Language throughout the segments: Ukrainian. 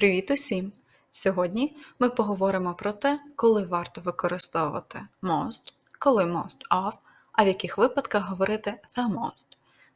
Привіт усім! Сьогодні ми поговоримо про те, коли варто використовувати most, коли most of, а в яких випадках говорити the most.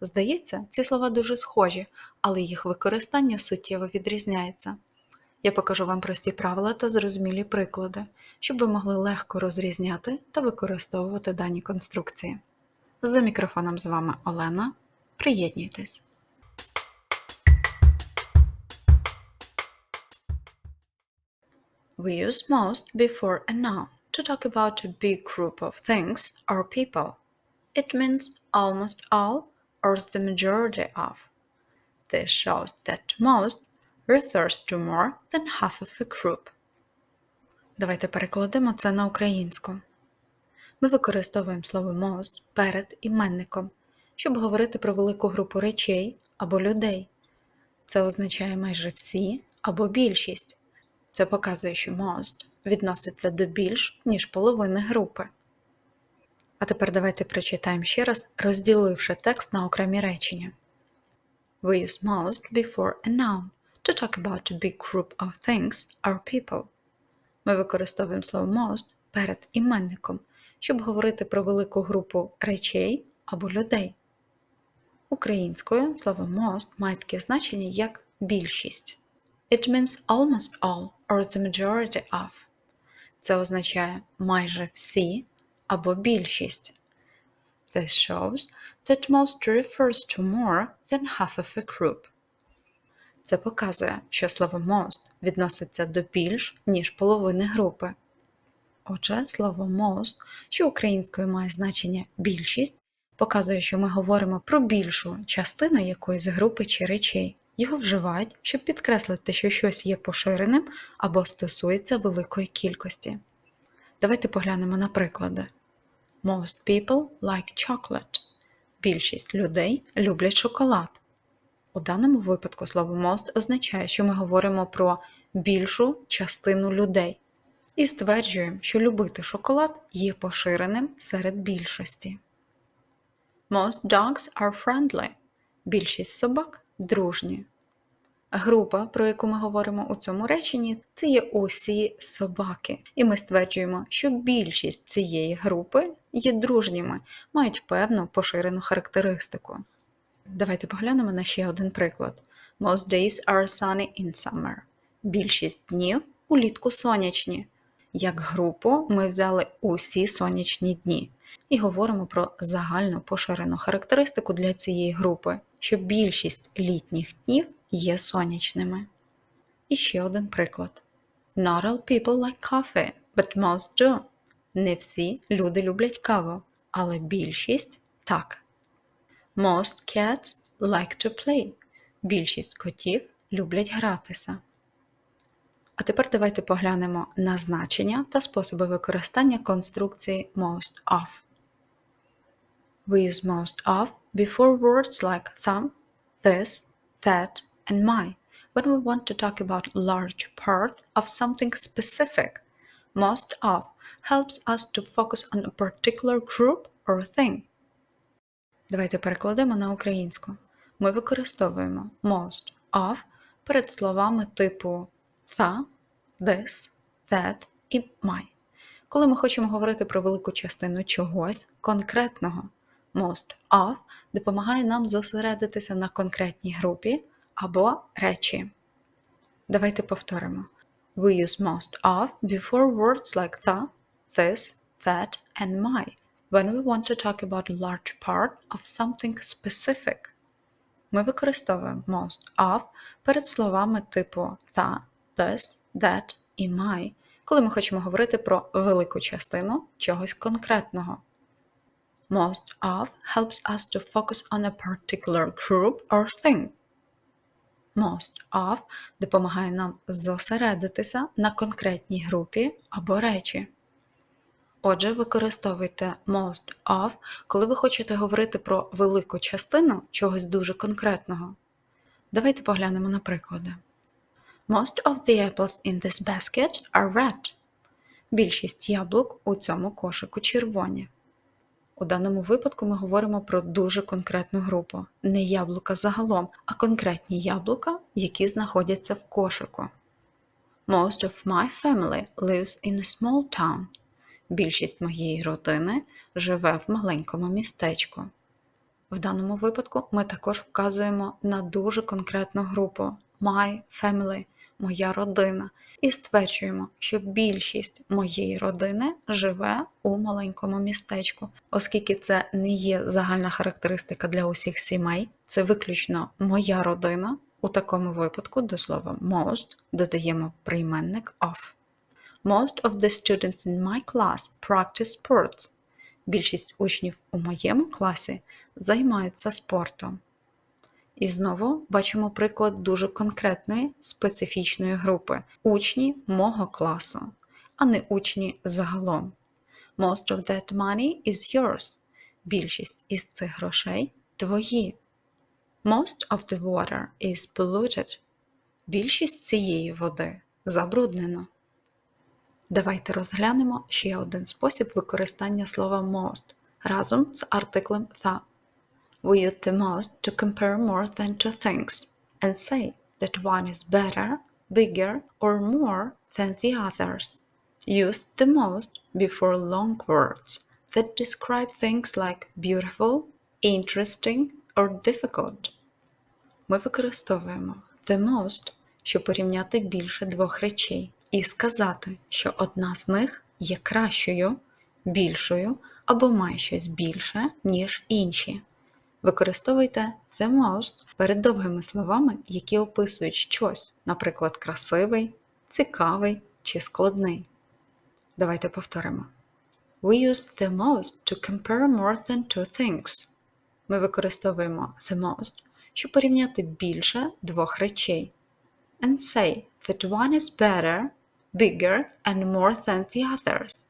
Здається, ці слова дуже схожі, але їх використання суттєво відрізняється. Я покажу вам прості правила та зрозумілі приклади, щоб ви могли легко розрізняти та використовувати дані конструкції. За мікрофоном з вами Олена. Приєднуйтесь! We use most before a noun to talk about a big group of things or people. It means almost all or the majority of. This shows that most refers to more than half of a group. Давайте перекладемо це на українську. Ми використовуємо слово most перед іменником, щоб говорити про велику групу речей або людей. Це означає майже всі або більшість. Це показує, що most відноситься до більш, ніж половини групи. А тепер давайте прочитаємо ще раз, розділивши текст на окремі речення. We use most before a noun to talk about a big group of things or people. Ми використовуємо слово most перед іменником, щоб говорити про велику групу речей або людей. Українською слово most має таке значення як більшість. It means almost all or the majority of. Це означає майже всі або більшість. This shows that most refers to more than half of a group. Це показує, що слово most відноситься до більш, ніж половини групи. Отже, слово most, що українською має значення більшість, показує, що ми говоримо про більшу частину якоїсь групи чи речей. Його вживають, щоб підкреслити, що щось є поширеним або стосується великої кількості. Давайте поглянемо на приклади. Most people like chocolate. Більшість людей люблять шоколад. У даному випадку слово most означає, що ми говоримо про більшу частину людей і стверджуємо, що любити шоколад є поширеним серед більшості. Most dogs are friendly. Більшість собак дружні. Група, про яку ми говоримо у цьому реченні, це є усі собаки. І ми стверджуємо, що більшість цієї групи є дружніми, мають певну поширену характеристику. Давайте поглянемо на ще один приклад. Most days are sunny in summer. Більшість днів улітку сонячні. Як групу ми взяли усі сонячні дні і говоримо про загальну поширену характеристику для цієї групи, що більшість літніх днів є сонячними. І ще один приклад. Not all people like coffee, but most do. Не всі люди люблять каву, але більшість так. Most cats like to play. Більшість котів люблять гратися. А тепер давайте поглянемо на значення та способи використання конструкції most of. We use most of before words like thumb, this, that, and my when we want to talk about large part of something specific. Most of helps us to focus on a particular group or thing. Давайте перекладемо на українську. Ми використовуємо most of перед словами типу the, this, that і my. Коли ми хочемо говорити про велику частину чогось конкретного. Most of допомагає нам зосередитися на конкретній групі або речі. Давайте повторимо. We use most of before words like the, this, that and my when we want to talk about a large part of something specific. Ми використовуємо most of перед словами типу the, this, that і my, коли ми хочемо говорити про велику частину чогось конкретного. Most of helps us to focus on a particular group or thing. Most of допомагає нам зосередитися на конкретній групі або речі. Отже, використовуйте most of, коли ви хочете говорити про велику частину чогось дуже конкретного. Давайте поглянемо на приклади. Most of the apples in this basket are red. Більшість яблук у цьому кошику червоні. У даному випадку ми говоримо про дуже конкретну групу. Не яблука загалом, а конкретні яблука, які знаходяться в кошику. Most of my family lives in a small town. Більшість моєї родини живе в маленькому містечку. В даному випадку ми також вказуємо на дуже конкретну групу My family, моя родина, і стверджуємо, що більшість моєї родини живе у маленькому містечку, оскільки це не є загальна характеристика для усіх сімей, це виключно моя родина. У такому випадку до слова most додаємо прийменник of. Most of the students in my class practice sports. Більшість учнів у моєму класі займаються спортом. І знову бачимо приклад дуже конкретної специфічної групи учні мого класу, а не учні загалом. Most of that money is yours. Більшість із цих грошей твої. Most of the water is polluted. Більшість цієї води забруднено. Давайте розглянемо ще один спосіб використання слова most разом з артиклем the. We use the most to compare more than two things and say that one is better, bigger, or more than the others. Use the most before long words that describe things like beautiful, interesting, or difficult. Ми використовуємо the most, щоб порівняти більше двох речей і сказати, що одна з них є кращою, більшою або має щось більше, ніж інші. Використовуйте the most перед довгими словами, які описують щось, наприклад, красивий, цікавий чи складний. Давайте повторимо. We use the most to compare more than two things. Ми використовуємо the most, щоб порівняти більше двох речей. And say that one is better, bigger and more than the others.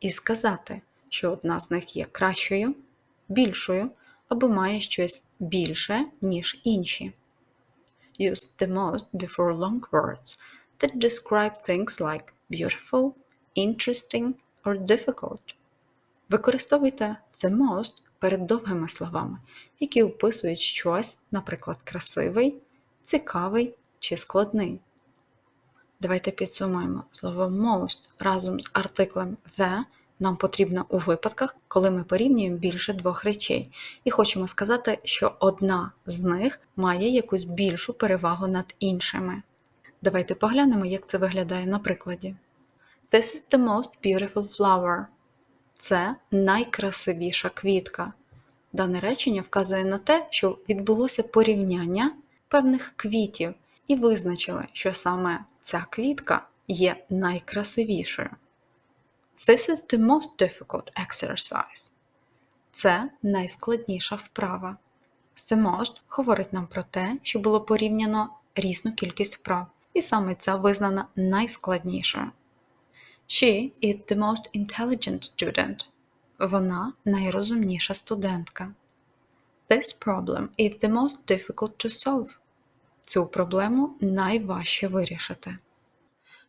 І сказати, що одна з них є кращою, більшою або має щось більше, ніж інші. Use the most before long words that describe things like beautiful, interesting or difficult. Використовуйте the most перед довгими словами, які описують щось, наприклад, красивий, цікавий чи складний. Давайте підсумуємо слово most разом з артиклем the нам потрібно у випадках, коли ми порівнюємо більше двох речей, і хочемо сказати, що одна з них має якусь більшу перевагу над іншими. Давайте поглянемо, як це виглядає на прикладі. This is the most beautiful flower. Це найкрасивіша квітка. Дане речення вказує на те, що відбулося порівняння певних квітів і визначили, що саме ця квітка є найкрасивішою. This is the most difficult exercise. Це найскладніша вправа. The most говорить нам про те, що було порівняно різну кількість вправ, і саме ця визнана найскладнішою. She is the most intelligent student. Вона найрозумніша студентка. This problem is the most difficult to solve. Цю проблему найважче вирішити.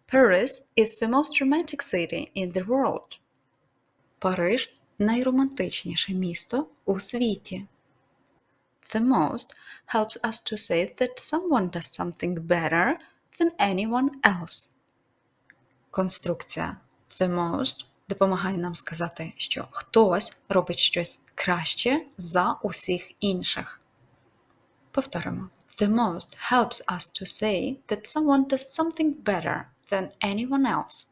Paris is the most romantic city in the world. Париж найромантичніше місто у світі. The most helps us to say that someone does something better than anyone else. Конструкція the most допомагає нам сказати, що хтось робить щось краще за усіх інших. Повторимо. The most helps us to say that someone does something better than anyone else.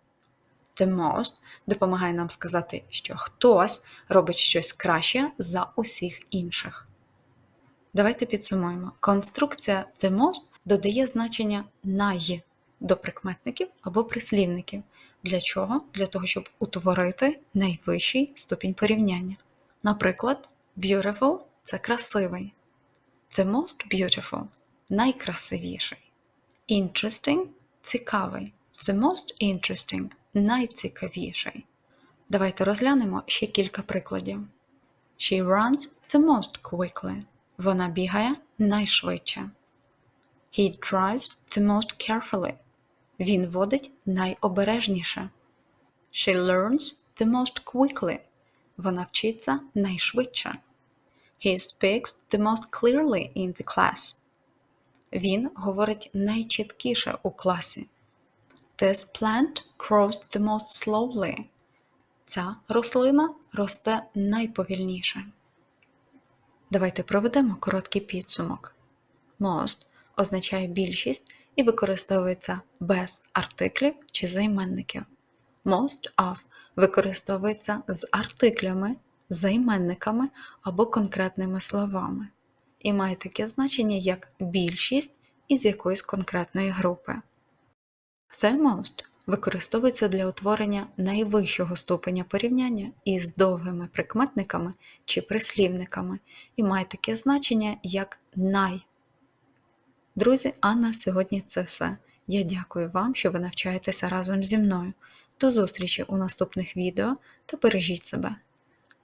The most допомагає нам сказати, що хтось робить щось краще за усіх інших. Давайте підсумуємо. Конструкція the most додає значення най до прикметників або прислівників. Для чого? Для того, щоб утворити найвищий ступінь порівняння. Наприклад, beautiful це красивий. The most beautiful найкрасивіший. Interesting цікавий. The most interesting найцікавіший. Давайте розглянемо ще кілька прикладів. She runs the most quickly. Вона бігає найшвидше. He drives the most carefully. Він водить найобережніше. She learns the most quickly. Вона вчиться найшвидше. He speaks the most clearly in the class. Він говорить найчіткіше у класі. This plant grows the most slowly. Ця рослина росте найповільніше. Давайте проведемо короткий підсумок. Most означає більшість і використовується без артиклів чи займенників. Most of використовується з артиклями, займенниками або конкретними словами і має таке значення як більшість із якоїсь конкретної групи. The most використовується для утворення найвищого ступеня порівняння із довгими прикметниками чи прислівниками і має таке значення як най. Друзі, а на сьогодні це все. Я дякую вам, що ви навчаєтеся разом зі мною. До зустрічі у наступних відео та бережіть себе!